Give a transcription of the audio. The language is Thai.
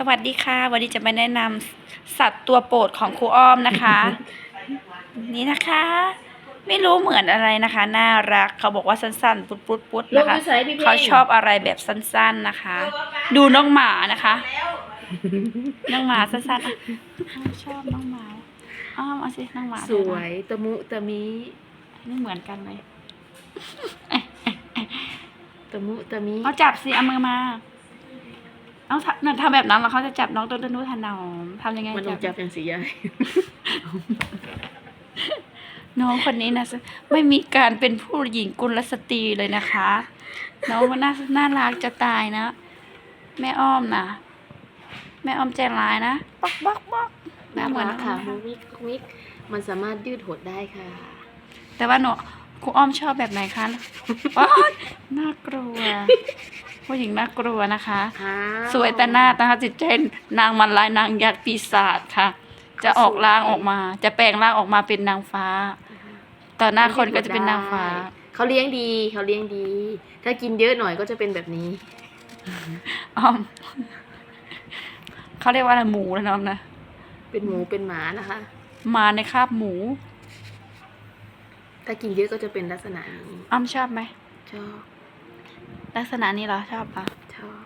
สวัสดีค่ะ วันนี้จะมาแนะนำสัตว์ตัวโปรดของครูอ้อมนะคะ นี่นะคะ ไม่รู้เหมือนอะไรนะคะ น่ารักเขาบอกว่าสั้นๆ ปุ๊ดปุ๊ดปุ๊ดลนะงคะไปใส่พี่เพลงเขาชอบอะไรแบบสั้นๆนะคะ ดูน้องหมานะคะ น้องหมาสั้นๆอะชอบน้องหมาอ้อมเอาสิน้องหมาสวยตะมุตะมินี่เหมือนกันเลยตะมุตะมิเขาจับสิเอามือมา เอาทำน่ะทำแบบนั้นแล้วเขาจะจับน้องต้นนุถนอมทำยังไงมันต้องจับอย่างสีใหญ่น้องคนนี้นะไม่มีการเป็นผู้หญิงกุลสตรีเลยนะคะ น้องมันน่าน่ารักจะตายนะ แม่อ้อมนะแม่อ้อมใจร้ายนะบ๊อกบ๊อกบ๊อกหน้าเหมือนรักค่ะน้มุองกมิกมิกมันสามารถยืดหดได้ค่ะ แต่ว่าหนูครูอ้อมชอบแบบไหนคะว้ายน่ากลัว ผู้หญิงน่ากลัวนะคะ สวยแต่หน้านะคะ จิตใจนางมันลายนางยักษ์ปีศาจค่ะ จะออกร่างออกมา จะแปลงร่างออกมาเป็นนางฟ้า ต่อหน้าคนก็จะเป็นนางฟ้า เขาเลี้ยงดีเขาเลี้ยงดี ถ้ากินเยอะหน่อยก็จะเป็นแบบนี้อ้อมเขาเรียกว่าอะไรหมูนะน้องนะ เป็นหมูเป็นหมานะคะ มาในคาบหมู ถ้ากินเยอะก็จะเป็นลักษณะนี้อ้อมชอบไหมชอบ ลักษณะนี้เราชอบปะชอบ